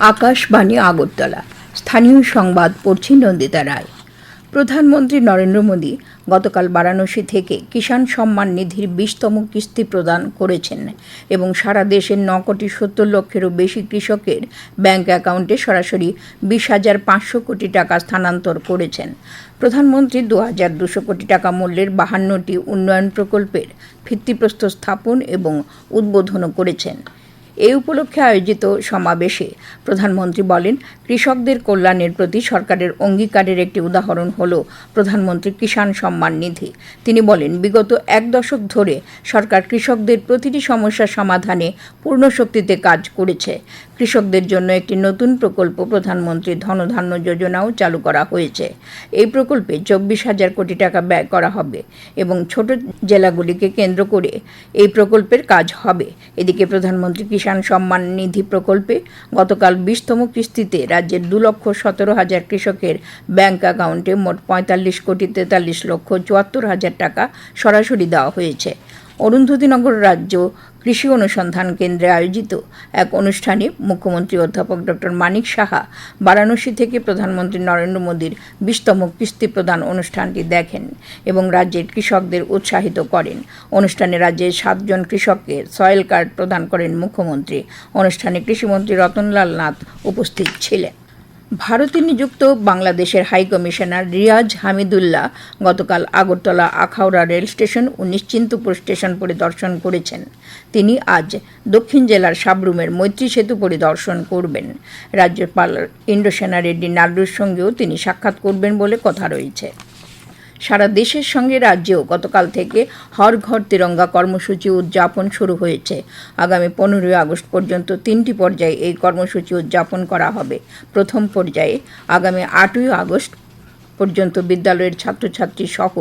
আকাশবাণী আগরতলা। স্থানীয় সংবাদ পড়ছি নন্দিতা রায়। প্রধানমন্ত্রী নরেন্দ্র মোদী গতকাল বারাণসী থেকে কিষাণ সম্মান নিধির বিশতম কিস্তি প্রদান করেছেন এবং সারা দেশের ন কোটি সত্তর লক্ষেরও বেশি কৃষকের ব্যাংক অ্যাকাউন্টে সরাসরি বিশ হাজার পাঁচশো কোটি টাকা স্থানান্তর করেছেন। প্রধানমন্ত্রী দু হাজার দুশো কোটি টাকা মূল্যের বাহান্নটি উন্নয়ন প্রকল্পের ভিত্তিপ্রস্তর স্থাপন এবং উদ্বোধনও করেছেন। এই উপলক্ষে আয়োজিত সমাবেশে প্রধানমন্ত্রী বলেন, কৃষকদের কল্যাণের প্রতি সরকারের অঙ্গীকারের একটি উদাহরণ হল প্রধানমন্ত্রী কিষাণ সম্মান নিধি। তিনি বলেন, বিগত এক দশক ধরে সরকার কৃষকদের প্রতিটি সমস্যার সমাধানে পূর্ণ শক্তিতে কাজ করেছে। কৃষকদের জন্য একটি নতুন প্রকল্প প্রধানমন্ত্রী ধনধান্য যোজনাও চালু করা হয়েছে। এই প্রকল্পে চব্বিশ হাজার কোটি টাকা ব্যয় করা হবে এবং ছোট জেলাগুলিকে কেন্দ্র করে এই প্রকল্পের কাজ হবে। এদিকে প্রধানমন্ত্রী কিষাণ সম্মান নিধি প্রকল্পে গতকাল বিশতম কিস্তিতে রাজ্যের দু লক্ষ সতেরো হাজার কৃষকের ব্যাংক অ্যাকাউন্টে মোট পঁয়তাল্লিশ কোটি তেতাল্লিশ লক্ষ চুয়াত্তর হাজার টাকা সরাসরি দেওয়া হয়েছে। অরুন্ধতিনগর রাজ্য কৃষি অনুসন্ধান কেন্দ্রে আয়োজিত এক অনুষ্ঠানে মুখ্যমন্ত্রী অধ্যাপক ডক্টর মানিক সাহা বারাণসী থেকে প্রধানমন্ত্রী নরেন্দ্র মোদীর বিশতম কিস্তি প্রদান অনুষ্ঠানটি দেখেন এবং রাজ্যের কৃষকদের উৎসাহিত করেন। অনুষ্ঠানে রাজ্যের সাতজন কৃষককে সয়েল কার্ড প্রদান করেন মুখ্যমন্ত্রী। অনুষ্ঠানে কৃষিমন্ত্রী রতনলাল নাথ উপস্থিত ছিলেন। ভারতে নিযুক্ত বাংলাদেশের হাইকমিশনার রিয়াজ হামিদুল্লাহ গতকাল আগরতলা আখাউড়া রেল স্টেশন ও নিশ্চিন্তপুর স্টেশন পরিদর্শন করেছেন। তিনি আজ দক্ষিণ জেলার সাবরুমের মৈত্রী সেতু পরিদর্শন করবেন। রাজ্যপাল ইন্দ্রসেনা রেড্ডি নাড্ডুর সঙ্গেও তিনি সাক্ষাৎ করবেন বলে কথা রয়েছে। সারা দেশের সঙ্গে রাজ্যেও গতকাল থেকে হর ঘর তিরঙ্গা কর্মসূচি উদযাপন শুরু হয়েছে। আগামী পনেরোই আগস্ট পর্যন্ত তিনটি পর্যায়ে এই কর্মসূচি উদযাপন করা হবে। প্রথম পর্যায়ে আগামী আটই আগস্ট পর্যন্ত বিদ্যালয়ের ছাত্রছাত্রী সহ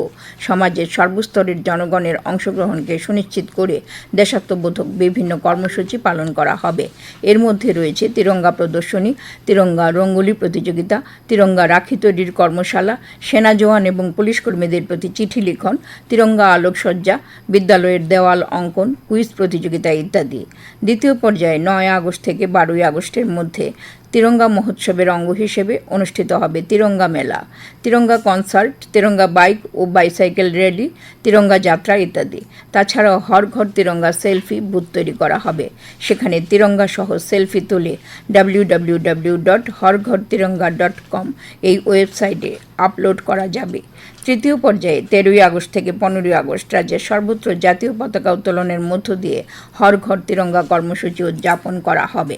সমাজের সর্বস্তরের জনগণের অংশগ্রহণকে সুনিশ্চিত করে দেশাত্মবোধক বিভিন্ন কর্মসূচি পালন করা হবে। এর মধ্যে রয়েছে তিরঙ্গা প্রদর্শনী, তিরঙ্গা রঙ্গোলি প্রতিযোগিতা, তিরঙ্গা রাখি তৈরির কর্মশালা, সেনা জওয়ান এবং পুলিশ কর্মীদের প্রতি চিঠি লিখন, তিরঙ্গা আলোকসজ্জা, বিদ্যালয়ের দেওয়াল অঙ্কন, কুইজ প্রতিযোগিতা ইত্যাদি। দ্বিতীয় পর্যায়ে নয় আগস্ট থেকে বারোই আগস্টের মধ্যে তিরঙ্গা মহোৎসবের অঙ্গ হিসেবে অনুষ্ঠিত হবে তিরঙ্গা মেলা। তিরঙ্গা কনসার্ট, তিরঙ্গা বাইক ও বাইসাইকেল র্যালি, তিরঙ্গা যাত্রা ইত্যাদি। তাছাড়াও হর ঘর তিরঙ্গা সেলফি বুথ তৈরি করা হবে। সেখানে তিরঙ্গা সহ সেলফি তুলে ডাব্লিউ ডট হরঘর তিরঙ্গা ডট কম এই ওয়েবসাইটে আপলোড করা যাবে। তৃতীয় পর্যায়ে তেরোই আগস্ট থেকে পনেরোই আগস্ট রাজ্যের সর্বত্র জাতীয় পতাকা উত্তোলনের মধ্য দিয়ে হর ঘর তিরঙ্গা কর্মসূচি উদযাপন করা হবে।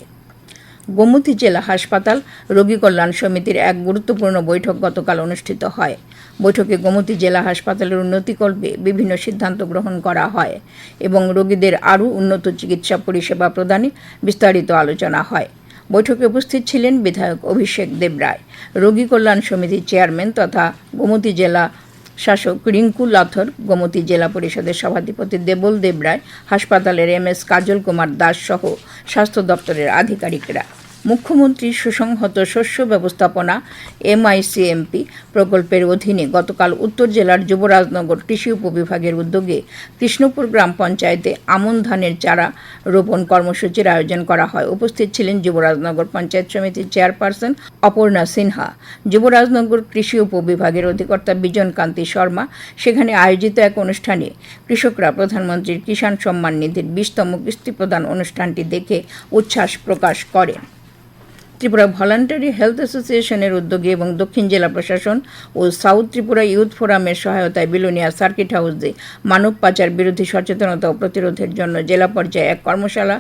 গোমতী জেলা হাসপাতাল রোগী কল্যাণ সমিতির এক গুরুত্বপূর্ণ বৈঠক গতকাল অনুষ্ঠিত হয়। বৈঠকে গোমতী জেলা হাসপাতালের উন্নতিকল্পে বিভিন্ন সিদ্ধান্ত গ্রহণ করা হয় এবং রোগীদের আরও উন্নত চিকিৎসা পরিষেবা প্রদানে বিস্তারিত আলোচনা হয়। বৈঠকে উপস্থিত ছিলেন বিধায়ক অভিষেক দেবরায়, রোগী কল্যাণ সমিতির চেয়ারম্যান তথা গোমতী জেলা শাসক রিঙ্কু লাথর, গোমতী জেলা পরিষদের সভাধিপতি দেবল দেবরায়, হাসপাতালের এম এস কাজল কুমার দাস সহ স্বাস্থ্য দপ্তরের আধিকারিকরা। মুখ্যমন্ত্রী সুসংহত শস্য ব্যবস্থাপনা, এমআইসিএমপি প্রকল্পের অধীনে গতকাল উত্তর জেলার যুবরাজনগর কৃষি উপবিভাগের উদ্যোগে কৃষ্ণপুর গ্রাম পঞ্চায়েতে আমন ধানের চারা রোপণ কর্মসূচির আয়োজন করা হয়। উপস্থিত ছিলেন যুবরাজনগর পঞ্চায়েত সমিতির চেয়ারপারসন অপর্ণা সিনহা, যুবরাজনগর কৃষি উপবিভাগের অধিকর্তা বিজন কান্তি শর্মা। সেখানে আয়োজিত এক অনুষ্ঠানে কৃষকরা প্রধানমন্ত্রীর কিষাণ সম্মান নিধির বিশতম কিস্তি প্রদান অনুষ্ঠানটি দেখে উচ্ছ্বাস প্রকাশ করেন। ত্রিপুরা ভলান্টারি হেলথ অ্যাসোসিয়েশনের উদ্যোগে এবং দক্ষিণ জেলা প্রশাসন ও সাউথ ত্রিপুরা ইউথ ফোরামের সহায়তায় বিলোনিয়া সার্কিট হাউসে মানব পাচার বিরোধী সচেতনতা ও প্রতিরোধের জন্য জেলা পর্যায়ে এক কর্মশালা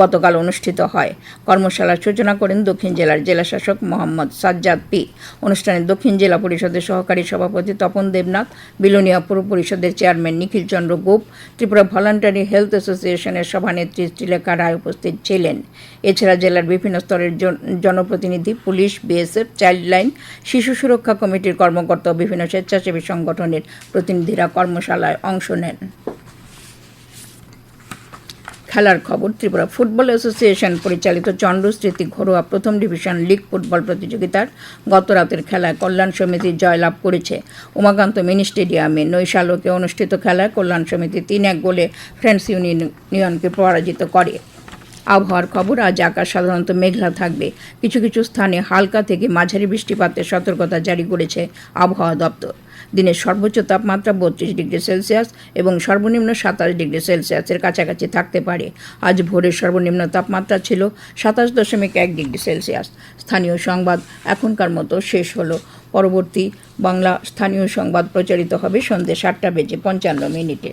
গতকাল অনুষ্ঠিত হয়। কর্মশালার সূচনা করেন দক্ষিণ জেলার জেলাশাসক মোহাম্মদ সাজ্জাদ পি। অনুষ্ঠানে দক্ষিণ জেলা পরিষদের সহকারী সভাপতি তপন দেবনাথ, বিলোনিয়া পুর পরিষদের chairman Nikhil Chandra Gope, Tripura voluntary health অ্যাসোসিয়েশনের সভানেত্রী শ্রীলেখা রায় উপস্থিত ছিলেন। এছাড়া জেলার বিভিন্ন স্তরের জনপ্রতিনিধি, পুলিশ, বিএসএফ, চাইল্ড লাইন, শিশু সুরক্ষা কমিটির কর্মকর্তা ও বিভিন্ন স্বেচ্ছাসেবী সংগঠনের প্রতিনিধিরা কর্মশালায় অংশ নেন। খেলার খবর, ত্রিপুরা ফুটবল অ্যাসোসিয়েশন পরিচালিত চন্দ্র স্মৃতি ঘরোয়া প্রথম ডিভিশন লিগ ফুটবল প্রতিযোগিতার গত রাতের খেলায় কল্যাণ সমিতি জয়লাভ করেছে। উমাকান্ত মিনি স্টেডিয়ামে নৈশালোকে অনুষ্ঠিত খেলায় কল্যাণ সমিতি তিন এক গোলে ফ্রেন্ডস ইউনিয়নকে পরাজিত করে। আবহাওয়ার খবর, আজ আকাশ সাধারণত মেঘলা থাকবে। কিছু কিছু স্থানে হালকা থেকে মাঝারি বৃষ্টিপাতের সতর্কতা জারি করেছে আবহাওয়া দপ্তর। দিনের সর্বোচ্চ তাপমাত্রা বত্রিশ ডিগ্রি সেলসিয়াস এবং সর্বনিম্ন সাতাশ ডিগ্রি সেলসিয়াসের কাছাকাছি থাকতে পারে। আজ ভোরের সর্বনিম্ন তাপমাত্রা ছিল সাতাশ দশমিক এক ডিগ্রি সেলসিয়াস। স্থানীয় সংবাদ এখনকার মতো শেষ হলো। পরবর্তী বাংলা স্থানীয় সংবাদ প্রচারিত হবে সন্ধ্যে সাতটা বেজে পঞ্চান্ন মিনিটে।